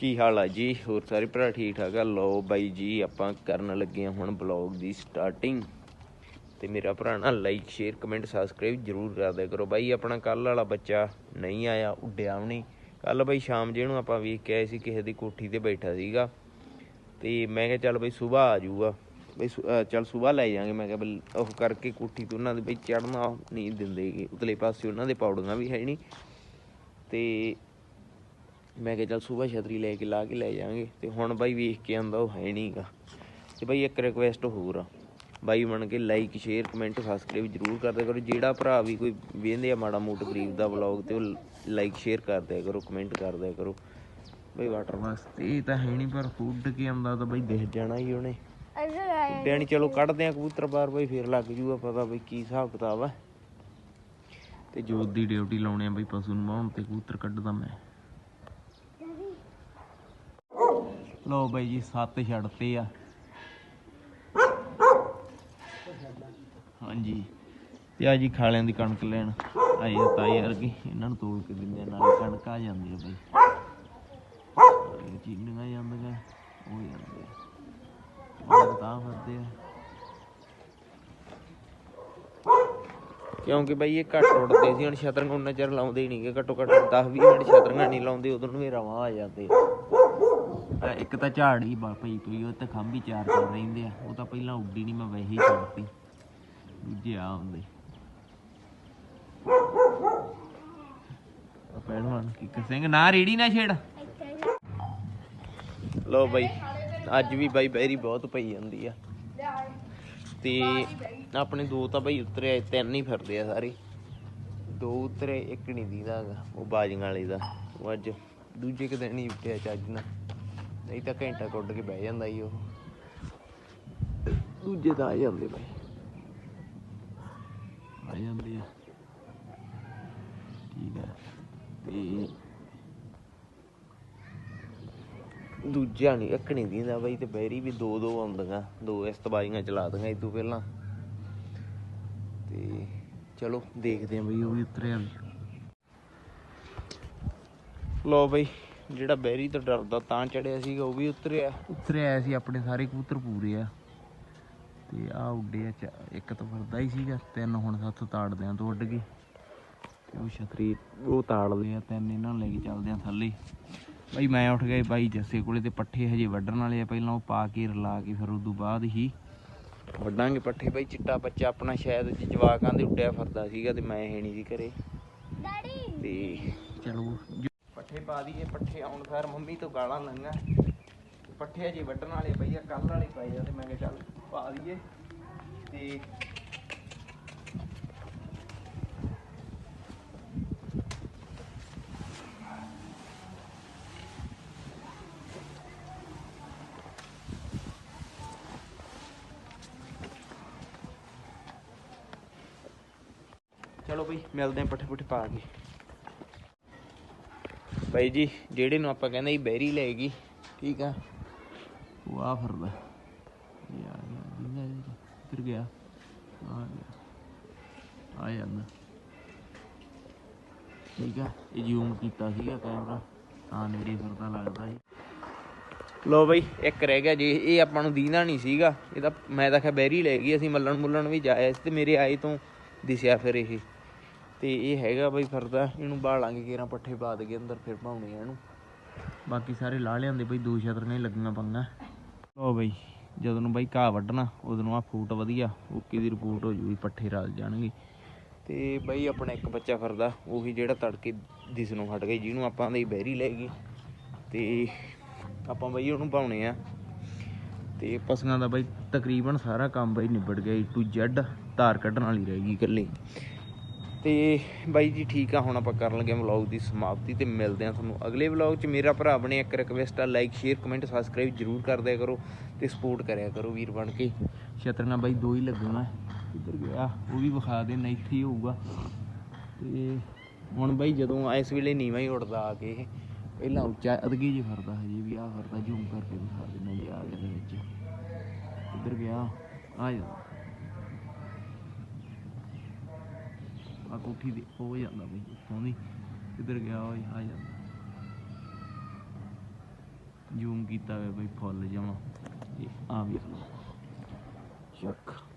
ਕੀ ਹਾਲ ਆ ਜੀ? ਹੋਰ ਸਾਰੇ ਭਰਾ ਠੀਕ ਠਾਕ ਆ? ਲਓ ਬਾਈ ਜੀ, ਆਪਾਂ ਕਰਨ ਲੱਗੇ ਆ ਹੁਣ ਬਲੌਗ ਦੀ ਸਟਾਰਟਿੰਗ ਤੇ ਮੇਰਾ ਭਰਾ ਨਾ ਲਾਈਕ ਸ਼ੇਅਰ ਕਮੈਂਟ ਸਬਸਕ੍ਰਾਈਬ ਜਰੂਰ ਕਰ ਦਿਆ ਕਰੋ। ਬਾਈ, ਆਪਣਾ ਕੱਲ ਵਾਲਾ ਬੱਚਾ ਨਹੀਂ ਆਇਆ, ਉੱਡਿਆ ਵੀ ਨਹੀਂ। ਕੱਲ ਬਾਈ ਸ਼ਾਮ ਜਿਹਨੂੰ ਆਪਾਂ ਵੇਖ ਕੇ ਆਏ ਸੀ, ਕਿਸੇ ਦੀ ਕੋਠੀ ਤੇ ਬੈਠਾ ਸੀਗਾ। ਤੇ ਮੈਂ ਕਿਹਾ ਚੱਲ ਬਈ ਸਵੇਰ ਆ ਜਾਊਗਾ। ਬਈ ਸੁ- ਚੱਲ ਸਵੇਰ ਲੈ ਜਾਾਂਗੇ ਮੈਂ ਕਿਹਾ ਬਈ ਉਹ ਕਰਕੇ ਕੋਠੀ ਤੋਂ ਉਹਨਾਂ ਦੇ ਬਈ ਚੜਨਾ ਨਹੀਂ ਦਿੰਦੇਗੇ ਉਤਲੇ ਪਾਸੇ ਉਹਨਾਂ ਦੇ ਪੌੜੀਆਂ ਵੀ ਹੈ ਨਹੀਂ। ਤੇ ਮੈਂ ਕਿਹਾ ਚੱਲ ਸਵੇਰ ਛਤਰੀ ਲੈ ਕੇ ਲਾ ਕੇ ਲੈ ਜਾਾਂਗੇ ਤੇ ਹੁਣ ਬਾਈ ਵੇਖ ਕੇ ਆਂਦਾ ਉਹ ਹੈ ਨਹੀਂਗਾ ਤੇ ਬਾਈ ਇੱਕ ਰਿਕਵੈਸਟ ਹੋਰ ਆ। ਬਾਈ ਬਣ ਕੇ ਲਾਈਕ ਸ਼ੇਅਰ ਕਮੈਂਟ ਸਬਸਕ੍ਰਾਈਬ ਜਰੂਰ ਕਰਦਿਆ ਕਰੋ। ਜਿਹੜਾ ਭਰਾ ਵੀ ਕੋਈ ਵੇਂਦੇ ਆ ਮਾੜਾ ਮੋਟ ਗਰੀਬ ਦਾ ਵਲੌਗ ਤੇ ਉਹ ਲਾਈਕ ਸ਼ੇਅਰ ਕਰਦਿਆ ਕਰੋ ਕਮੈਂਟ ਕਰਦਿਆ ਕਰੋ। ਬਈ ਵਾਟਰ ਬਾਕਸ ਤੇ ਇਹ ਤਾਂ ਹੈ ਨਹੀਂ ਪਰ ਫੂਡ ਕੇ ਆਂਦਾ ਤਾਂ ਬਈ ਦਿਖ ਜਾਣਾ ਹੀ ਉਹਨੇ। ਨੀ। ਚਲੋ ਕੱਢਦੇ ਆ ਕਬੂਤਰ ਬਾਰ ਬਈ ਫੇਰ ਲੱਗ ਜੂਗਾ ਪਤਾ ਬਈ ਕੀ ਹਿਸਾਬ ਕਿਤਾਬ ਆ। ਤੇ ਜੋਤ ਦੀ ਡਿਊਟੀ ਲਾਉਣੇ ਆ ਬਈ ਪਸ਼ੂ ਨੂੰ ਮਾਉਣ ਤੇ ਕਬੂਤਰ ਕੱਢਦਾ ਮੈਂ। ਲੋ ਬਾਈ ਜੀ, ਸੱਤ ਛੱਡਤੇ ਆ। ਹਾਂਜੀ। ਤੇ ਆ ਜੀ ਖਾਲਿਆਂ ਦੀ ਕਣਕ ਲੈਣ। ਆਏ ਆ ਤਾਏ ਵਰਗੇ, ਇਹਨਾਂ ਨੂੰ ਤੋਲ ਕੇ ਦਿੰਦੇ ਆ, ਨਾਲੇ ਕਣਕ ਆ ਜਾਂਦੀ ਆ ਬਾਈ। ਚੀਨੀਆਂ ਜਾਂਦੀਆਂ, ਉਹ ਜਾਂਦੇ ਤਾਂ ਫਿਰਦੇ ਆ। ਕਿਉਂਕਿ ਬਈ ਇਹ ਘੱਟ ਉੱਡਦੇ ਸੀ, ਹੁਣ ਛਤਰੰਗ ਉਹਨਾਂ ਚਿਰ ਲਾਉਂਦੇ ਹੀ ਨਹੀਂਗੇ ਘੱਟੋ ਘੱਟ 10 20 ਮਿੰਟ ਛਤਰੰਗਾਂ ਨਹੀਂ ਲਾਉਂਦੇ, ਉਦੋਂ ਨੂੰ ਇਹ ਰਵਾਂ ਆ ਜਾਂਦੇ ਆ ਇੱਕ ਤਾਂ ਝਾੜ ਹੀ ਪਈ ਪਈ ਉਹ ਤੇ ਖੰਭੀ ਚਾਰ ਚੱਲ ਰਹਿੰਦੇ ਆ। ਉਹ ਤਾਂ ਪਹਿਲਾਂ ਉੱਡੀ ਨਹੀਂ ਮੈਂ ਵੈਸੇ ਹੀ ਛੱਡਤੀ ਦੂਜੇ ਆ ਹੁੰਦੇ। ਪਹਿਲਵਾਨ ਕਿੱਕਰ ਸਿੰਘ, ਨਾ ਰੇੜੀ ਨਾ ਛੇੜ। ਲੋ ਬਾਈ, ਅੱਜ ਵੀ ਬਾਈ ਬੈਰੀ ਬਹੁਤ ਪਈ ਜਾਂਦੀ ਆ। ਤੇ ਆਪਣੇ ਦੋ ਤਾਂ ਬਾਈ ਉਤਰੇ ਤਿੰਨ ਹੀ ਫਿਰਦੇ ਆ ਸਾਰੇ। ਦੋ ਉਤਰੇ, ਇੱਕ ਨਹੀਂ ਦੀਦਾ ਹੈਗਾ ਉਹ ਬਾਜੀਆਂ ਵਾਲੇ ਦਾ। ਉਹ ਅੱਜ ਦੂਜੇ ਕੁ ਦਿਨ ਹੀ ਉੱਠਿਆ ਚੱਜ ਨਾਲ। ਨਹੀਂ ਤਾਂ ਘੰਟਾ ਕੁੱਟ ਕੇ ਬਹਿ ਜਾਂਦਾ ਈ ਉਹ। ਦੂਜੇ ਤਾਂ ਆ ਜਾਂਦੇ ਬਾਈ। ਆ ਜਾਂਦੇ ਆ। ਠੀਕ ਹੈ ਤੇ ਦੂਜਾ ਨਹੀਂ ਇੱਕ ਨਹੀਂ ਦੀਂਦਾ ਬਾਈ ਤੇ ਬੈਰੀ ਵੀ ਦੋ ਦੋ ਆਉਂਦੀਆਂ ਦੋ ਇਸਤਬਾਜ਼ੀਆਂ ਚਲਾ ਦੀਆਂ ਇਦੋਂ ਪਹਿਲਾਂ। ਤੇ ਚਲੋ ਦੇਖਦੇ ਆਂ ਬਈ ਉਹ ਵੀ ਉਤਰਿਆ। ਲੋ ਬਈ। ਜਿਹੜਾ ਬੈਰੀ ਤੋਂ ਡਰਦਾ ਤਾਂ ਚੜਿਆ ਸੀਗਾ ਉਹ ਵੀ ਉਤਰਿਆ। ਉਤਰਿਆ ਆਇਆ ਸੀ ਆਪਣੇ ਸਾਰੇ ਕਬੂਤਰ ਪੂਰੇ ਆ। ਤੇ ਆ ਉੱਡੇ ਆ ਚ- ਇੱਕ ਤਾਂ ਫਿਰਦਾ ਹੀ ਸੀਗਾ ਤਿੰਨ ਹੁਣ ਸੱਤ ਤਾੜਦਿਆਂ ਤੋਂ ਉੱਡ ਗਏ। ਤੇ ਉਹ ਛਤਰੀ ਉਹ ਤਾੜਦੇ ਆ ਤਿੰਨ ਇਹਨਾਂ ਨੂੰ ਲੈ ਕੇ ਚੱਲਦੇ ਆ ਥੱਲੇ। ਬਾਈ ਮੈਂ ਉੱਠ ਗਿਆ ਬਾਈ ਜੱਸੇ ਕੋਲੇ ਤੇ ਪੱਠੇ ਹਜੇ ਵੱਢਣ ਵਾਲੇ ਆ ਪਹਿਲਾਂ ਉਹ ਪਾ ਕੇ ਰਲਾ ਕੇ ਫਿਰ ਉਦੋਂ ਬਾਅਦ ਹੀ ਵੱਢਾਂਗੇ ਪੱਠੇ। ਬਾਈ ਚਿੱਟਾ ਬੱਚਾ ਆਪਣਾ ਸ਼ਾਇਦ ਜਵਾਕਾਂ ਦੇ ਉੱਡਿਆ ਫਿਰਦਾ ਸੀਗਾ ਤੇ ਮੈਂ ਹੈ ਨਹੀਂ ਸੀ ਘਰੇ। ਤੇ ਚਲੋ। ਪੱਠੇ ਪਾ ਦਈਏ ਪੱਠੇ ਆਉਣ ਸਾਰ ਮੰਮੀ ਤੋਂ ਗਾਲਾਂ ਲੰਗਾ ਪੱਠੇ ਹਜੇ ਵੱਢਣ ਵਾਲੇ ਪਈ ਆ ਕੱਲ ਵਾਲੇ ਪਏ ਆ ਤੇ ਮੈਂ ਕਿਹਾ ਚੱਲ ਪਾ ਦਈਏ। ਤੇ ਚਲੋ ਬਈ, ਮਿਲਦੇ ਆਂ ਪੱਠੇ ਪੁੱਠੇ ਪਾ ਕੇ। ਬਾਈ ਜੀ ਜਿਹੜੇ ਨੂੰ ਆਪਾਂ ਕਹਿੰਦੇ ਸੀ ਬੈਰੀ ਲੈ ਗਈ, ਠੀਕ ਆ? ਉਹ ਆ ਫਿਰਦਾ। ਇਹ ਆ ਗਿਆ ਗਿਆ, ਆ ਗਿਆ, ਆ ਜਾਂਦਾ। ਠੀਕ ਆ, ਇਹ ਜ਼ੂਮ ਕੀਤਾ ਸੀਗਾ ਕੈਮਰਾ ਤਾਂ ਨੇੜੇ ਫਿਰਦਾ ਲੱਗਦਾ ਸੀ। ਲੋ ਬਈ, ਇੱਕ ਰਹਿ ਗਿਆ ਜੀ, ਇਹ ਆਪਾਂ ਨੂੰ ਦੀਦਾ ਨਹੀਂ ਸੀਗਾ। ਇਹ ਤਾਂ ਮੈਂ ਤਾਂ ਕਿਹਾ ਬੈਰੀ ਲੈ ਗਈ, ਅਸੀਂ ਮੱਲਣ ਮੁੱਲਣ ਵੀ ਜਾਇਆ ਸੀ ਤੇ ਮੇਰੇ ਆਏ ਤੋਂ ਦਿਸਿਆ ਫਿਰ ਇਹ। ਤੇ ਇਹ ਹੈਗਾ ਬਈ ਫਿਰਦਾ, ਇਹਨੂੰ ਬਾਲਾਂਗੇ ਕੇਰਾਂ ਪੱਠੇ ਪਾ ਦਗੇ ਅੰਦਰ, ਫਿਰ ਭਾਉਣੇ ਆ ਇਹਨੂੰ। ਬਾਕੀ ਸਾਰੇ ਲਾ ਲਿਆਂਦੇ ਬਈ, ਦੋ ਛਤਰੀਆਂ ਹੀ ਲੱਗੀਆਂ ਪੰਗਾ। ਲੋ ਬਈ, ਜਦੋਂ ਨੂੰ ਬਈ ਘਾਹ ਵੱਢਣਾ, ਉਦੋਂ ਨੂੰ ਆ ਫੂਟ ਵਧੀਆ, ਓਕੇ ਦੀ ਰਿਪੋਰਟ ਹੋ ਜੂਗੀ, ਪੱਠੇ ਰਲ ਜਾਣਗੇ। ਤੇ ਬਈ ਆਪਣਾ ਇੱਕ ਬੱਚਾ ਫਿਰਦਾ, ਉਹੀ ਜਿਹੜਾ ਤੜਕੇ ਦਿਸ ਨੂੰ ਹਟ ਗਈ, ਜਿਹਨੂੰ ਆਪਾਂ ਦੇ ਬਹਿਰੀ ਲੈ ਗਈ। ਤੇ ਆਪਾਂ ਬਈ ਉਹਨੂੰ ਪਾਉਣੇ ਆ। ਤੇ ਪਸ਼ੂਆਂ ਦਾ ਬਈ ਤਕਰੀਬਨ ਸਾਰਾ ਕੰਮ ਬਈ ਨਿਬੜ ਗਿਆ ਈ ਟੂ ਜ਼ੈਡ ਧਾਰ ਕੱਢਣ ਵਾਲੀ ਰਹਿ ਗਈ ਇਕੱਲੀ। ਤੇ ਬਾਈ ਜੀ ਠੀਕ ਆ, ਹੁਣ ਆਪਾਂ ਕਰਨ ਲੱਗੇ ਵਲੌਗ ਦੀ ਸਮਾਪਤੀ ਤੇ ਮਿਲਦੇ ਆ ਤੁਹਾਨੂੰ ਅਗਲੇ ਵਲੌਗ 'ਚ। ਮੇਰਾ ਭਰਾ ਬਣੇ ਇੱਕ ਰਿਕਵੈਸਟ ਆ ਲਾਈਕ ਸ਼ੇਅਰ ਕਮੈਂਟ ਸਬਸਕ੍ਰਾਈਬ ਜਰੂਰ ਕਰ ਦਿਆ ਕਰੋ ਤੇ ਸਪੋਰਟ ਕਰਿਆ ਕਰੋ ਵੀਰ ਬਣ ਕੇ। ਛਤਰੀਆਂ ਬਾਈ ਦੋ ਹੀ ਲੱਗਣਾ। ਕਿੱਧਰ ਗਿਆ? ਉਹ ਵੀ ਵਿਖਾ ਦੇਣਾ ਇੱਥੇ ਹੀ ਹੋਊਗਾ। ਤੇ ਹੁਣ ਬਾਈ ਜਦੋਂ ਇਸ ਵੇਲੇ ਨੀਵਾਂ ਹੀ ਉੜਦਾ ਆ ਕੇ ਪਹਿਲਾਂ ਉੱਚਾ ਅਦਗੀ ਜਿਹਾ ਫਿਰਦਾ ਹਜੇ ਵੀ ਆ ਫਰਦਾ ਜ਼ੂਮ ਕਰਕੇ ਦਿਖਾ ਦਿੰਦਾ ਜੀ ਆ ਗਿਆ ਦੇ ਵਿੱਚ। ਕਿੱਧਰ ਗਿਆ? ਆ ਜਾ। ਆ ਕੋਠੀ ਦੇ ਉਹ ਜਾਂਦਾ ਬਈ, ਉੱਥੋਂ ਦੀ ਕਿੱਧਰ ਗਿਆ ਓਏ, ਆ ਜਾਂਦਾ। ਜ਼ੂਮ ਕੀਤਾ ਹੋਇਆ ਬਈ ਫੁੱਲ ਜਮਾ। ਇਹ ਆ ਵੇਖ ਚੱਕ।